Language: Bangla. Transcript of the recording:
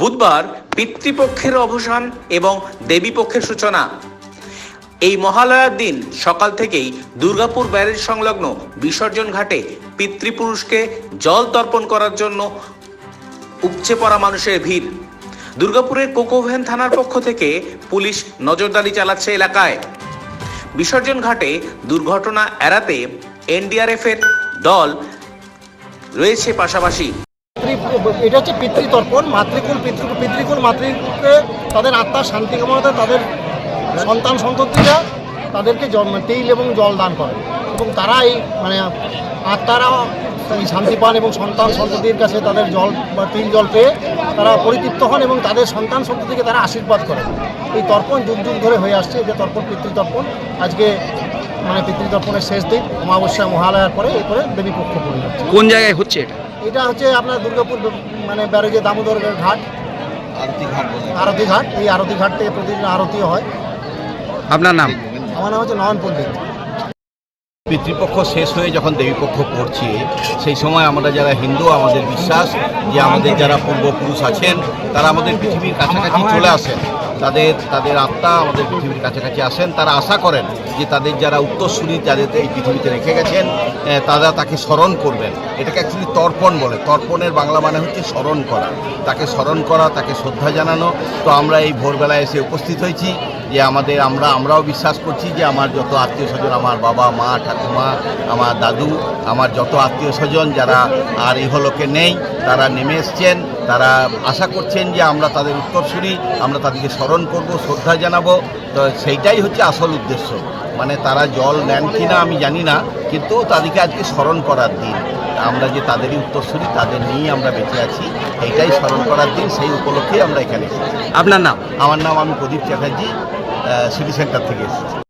বুধবার পিতৃপক্ষের অবসান এবং দেবীপক্ষের সূচনা। এই মহালয়ার দিন সকাল থেকেই দুর্গাপুর ব্যারেজ সংলগ্ন বিসর্জন ঘাটে পিতৃপুরুষকে জল তর্পণ করার জন্য উপচে পড়া মানুষের ভিড়। দুর্গাপুরের কোকোভ্যান থানার পক্ষ থেকে পুলিশ নজরদারি চালাচ্ছে এলাকায়। বিসর্জন ঘাটে দুর্ঘটনা এড়াতে এনডিআরএফ এর দল রয়েছে পাশাপাশি। এটা হচ্ছে পিতৃতর্পণ, মাতৃকুল, পিতৃ, পিতৃকুল, মাতৃকে তাদের আত্মার শান্তি কামনাতে তাদের সন্তান সন্ততিরা তাদেরকে জল- তেল এবং জল দান করে। এবং তারা এই মানে আত্মারা এই শান্তি পান এবং সন্তান সন্ততির কাছে তাদের জল বা তিল জল পেয়ে তারা পরিতৃপ্ত হন এবং তাদের সন্তান সন্ততিকে তারা আশীর্বাদ করে এই তর্পণ যুগ যুগ ধরে হয়ে আসছে যে তর্পণ, পিতৃতর্পণ। আজকে মানে পিতৃতর্পণের শেষ দিন, অমাবস্যা মহালয়ার পরে এরপরে দেবী পক্ষ পড়ে যাচ্ছে। কোন জায়গায় হচ্ছে এটা? এটা হচ্ছে আপনার দুর্গাপুর মানে ব্যারেজে দামোদর ঘাট। আরতি ঘাট এই আরতি ঘাট থেকে প্রতিদিন আরতি হয়। আপনার নাম? আমার নাম হচ্ছে নয়ন পণ্ডিত। পিতৃপক্ষ শেষ হয়ে যখন দেবীপক্ষ পড়ছে, সেই সময় আমরা যারা হিন্দু, আমাদের বিশ্বাস যে আমাদের যারা পূর্বপুরুষ আছেন, তারা আমাদের পৃথিবীর কাছাকাছি চলে আসেন। তাদের তাদের আত্মা আমাদের পৃথিবীর কাছাকাছি আসেন। তারা আশা করেন যে তাদের যারা উত্তরসূরি যাদের এই পৃথিবীতে রেখে গেছেন তারা তাকে স্মরণ করবেন। এটাকে অ্যাকচুয়ালি তর্পণ বলে। তর্পণের বাংলা মানে হচ্ছে স্মরণ করা। তাকে স্মরণ করা, তাকে শ্রদ্ধা জানানো। তো আমরা এই ভোরবেলায় এসে উপস্থিত হয়েছি। যে আমাদের আমরা, আমরাও বিশ্বাস করছি যে আমার যত আত্মীয় স্বজন, আমার বাবা, মা, ঠাকুমা, আমার দাদু, আমার যত আত্মীয় স্বজন যারা আর ইহলোকে নেই, তারা নেমে এসছেন, তারা আশা করছেন যে আমরা তাদের উত্তরসূরি আমরা তাদেরকে স্মরণ করব, শ্রদ্ধা জানাব। তো সেইটাই হচ্ছে আসল উদ্দেশ্য। মানে তারা জল নেন কিনা আমি জানি না, কিন্তু তাদেরকে আজকে স্মরণ করার দিন। আমরা যে তাদেরই উত্তরসূরি তাদের নিয়েই আমরা বেঁচে আছি। এটাই স্মরণ করার দিন সেই উপলক্ষেই আমরা এখানে এসেছি। আপনার নাম? আমার নাম আমি প্রদীপ চ্যাটার্জি সিটি সেন্টার থেকে এসেছি।